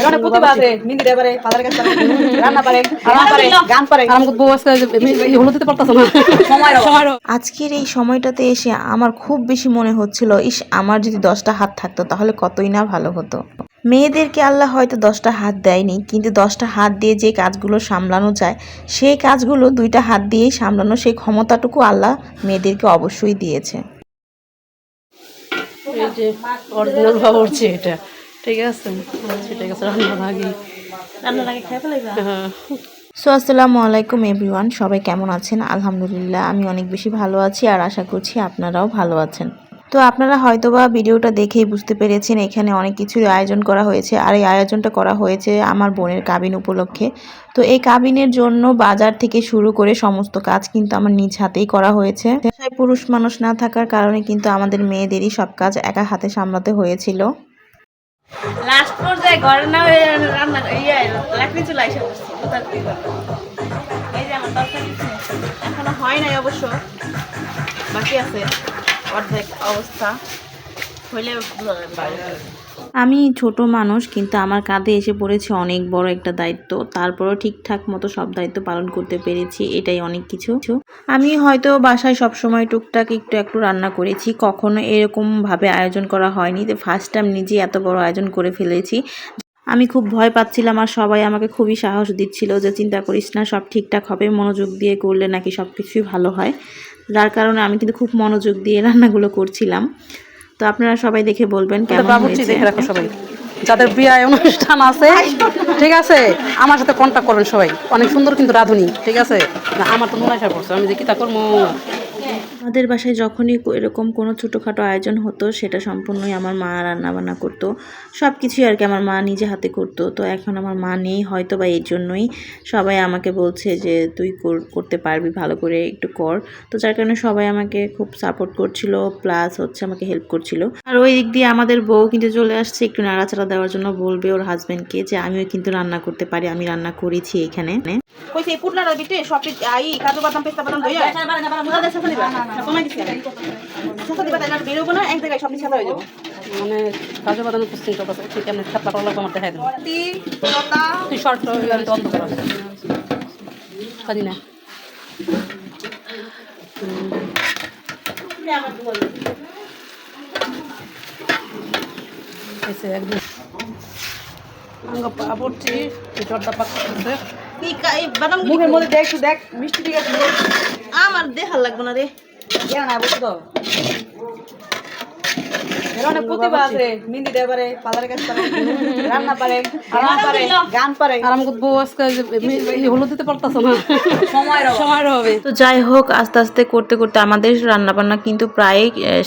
এখানে প্রতিভা আছে মিন্দি পারে ফাদার কাছে পারে রান্না পারে রান্না পারে গান পারে। আর আমাকে বউ আজকে হলুদ দিতে পারতাছে না। সময় সময় আজকের এই সময়টাতে এসে আমার খুব বেশি মনে হচ্ছিল ইস আমার যদি দশটা হাত থাকতো তাহলে কতই না ভালো হতো। মেয়েদেরকে আল্লাহ হয়তো দশটা হাত দেয়নি কিন্তু দশটা হাত দিয়ে যে কাজগুলো সামলানো যায় সেই কাজগুলো দুইটা হাত দিয়েই সামলানো সেই ক্ষমতাটুকু আল্লাহ মেয়েদেরকে অবশ্যই দিয়েছে। অরিজিনাল এটা। ঠিক আছে ঠিক আছে রান্নার আগে। রান্নার আগে খেয়ে ফেলাইবা? হ্যাঁ। সো আসসালামু আলাইকুম এভরিওয়ান সবাই কেমন আছেন? আলহামদুলিল্লাহ আমি অনেক বেশি ভালো আছি আর আশা করছি আপনারাও ভালো আছেন। তো আপনারা হয়তোবা ভিডিওটা দেখেই বুঝতে পেরেছেন এখানে অনেক কিছুর আয়োজন করা হয়েছে আর এই আয়োজনটা করা হয়েছে আমার বোনের কাবিন উপলক্ষে। তো এই কাবিনের জন্য বাজার থেকে শুরু করে সমস্ত কাজ কিন্তু আমার নিজ হাতেই করা হয়েছে। পুরুষ মানুষ না থাকার কারণে কিন্তু আমাদের মেয়েদেরই সব কাজ একা হাতে সামলাতে হয়েছিল। লাস্ট পর্যায়ে ঘরে না রান্না ইয়ে লাকড়ি চুলা এসে বসছি এই যে আমার তরকারি এখনও হয় নাই অবশ্য। বাকি আছে অর্ধেক অবস্থা। হইলে। আমি ছোট মানুষ, কিন্তু আমার কাঁধে এসে পড়েছে অনেক বড় একটা দায়িত্ব। তারপরও ঠিকঠাক মতো সব দায়িত্ব পালন করতে পেরেছি, এটাই অনেক কিছু। আমি হয়তো বাসায় সব সময় টুকটাক একটু একটু রান্না করেছি, কখনো এরকম ভাবে আয়োজন করা হয়নি। যে ফার্স্ট টাইম নিজে এত বড় আয়োজন করে ফেলেছি। আমি খুব ভয় পাচ্ছিলাম আর সবাই আমাকে খুবই সাহস দিচ্ছিল যে, চিন্তা করিস না, সব ঠিকঠাক হবে, মনোযোগ দিয়ে করলে নাকি সব কিছুই ভালো হয়। যার কারণে আমি কিন্তু খুব মনোযোগ দিয়ে রান্নাগুলো করছিলাম। তো আপনারা সবাই দেখে বলবেন কেমন বাবুর্চি দেখে রাখো সবাই। যাদের বিয়ে অনুষ্ঠান আছে ঠিক আছে? আমার সাথে কন্ট্যাক্ট করবেন সবাই। অনেক সুন্দর কিন্তু রাঁধুনি ঠিক আছে? আমার তো মনে আসা করছে আমি যে কি তা করব আমাদের বাসায় যখনই এরকম কোনো ছোটোখাটো আয়োজন হতো সেটা সম্পূর্ণই আমার মা রান্না বান্না করতো। সব কিছুই আর কি আমার মা নিজে হাতে করতো। তো এখন আমার মা নেই হয়তো বা এর জন্যই। সবাই আমাকে বলছে যে তুই কর- করতে পারবি ভালো করে একটু কর। তো যার কারণে সবাই আমাকে খুব সাপোর্ট করছিল প্লাস হচ্ছে আমাকে হেল্প করছিল। আর ওই দিক দিয়ে আমাদের বউ কিন্তু চলে আসছে একটু নাড়াচাড়া দেওয়ার জন্য। বলবে ওর হাজব্যান্ডকে যে আমিও কিন্তু রান্না করতে পারি আমি রান্না করেছি এখানে। কইছে এই পুটলার বিটে? সব আই কাজু বাদাম পেস্তা বাদাম মুদা দেশে দিবা সব কমাই বেরোবো না এক জায়গায় সব হয়ে যাব। মানে কাজু বাদামের কোশ্চিন করতেছে ঠিক আমি করা লাগবে আমার দেখাই দেবো। তুই শর্ট কাজি না একদম আঙ্গ জর্দা কি বাদাম মুখের মধ্যে দেখ মিষ্টি ঠিক আছে। আমার দেখার লাগবে না রে। কেন না তো এখানে মিন্দি দেয় পারে ফাদার কাছে পারে রান্না পারে রান্না পারে গান পারে। আর আমাকে আজকে হলুদ দিতে পারতাছে না। সময়ের সময়ের হবে তো যাই হোক আস্তে আস্তে করতে করতে আমাদের রান্না বান্না কিন্তু প্রায়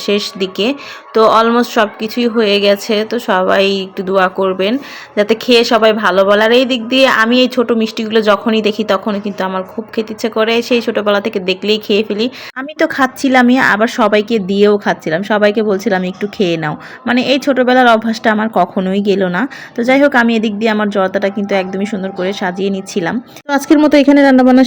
শেষ দিকে। তো অলমোস্ট সব কিছুই হয়ে গেছে তো সবাই একটু দোয়া করবেন যাতে খেয়ে সবাই ভালো বলে। আর এই দিক দিয়ে আমি এই ছোট মিষ্টিগুলো যখনই দেখি তখনই কিন্তু আমার খুব খেতে ইচ্ছে করে। সেই ছোটবেলা থেকে দেখলেই খেয়ে ফেলি। আমি তো খাচ্ছিলামই আবার সবাইকে দিয়েও খাচ্ছিলাম। সবাইকে বলছিলাম একটু খেয়ে নাও। মানে এই ছোটোবেলার অভ্যাসটা আমার কখনোই গেল না। তো যাই হোক, আমি এদিক দিয়ে আমার জর্দাটা কিন্তু একদমই সুন্দর করে সাজিয়ে নিচ্ছিলাম। তো আজকের মতো এখানে রান্নাবান্না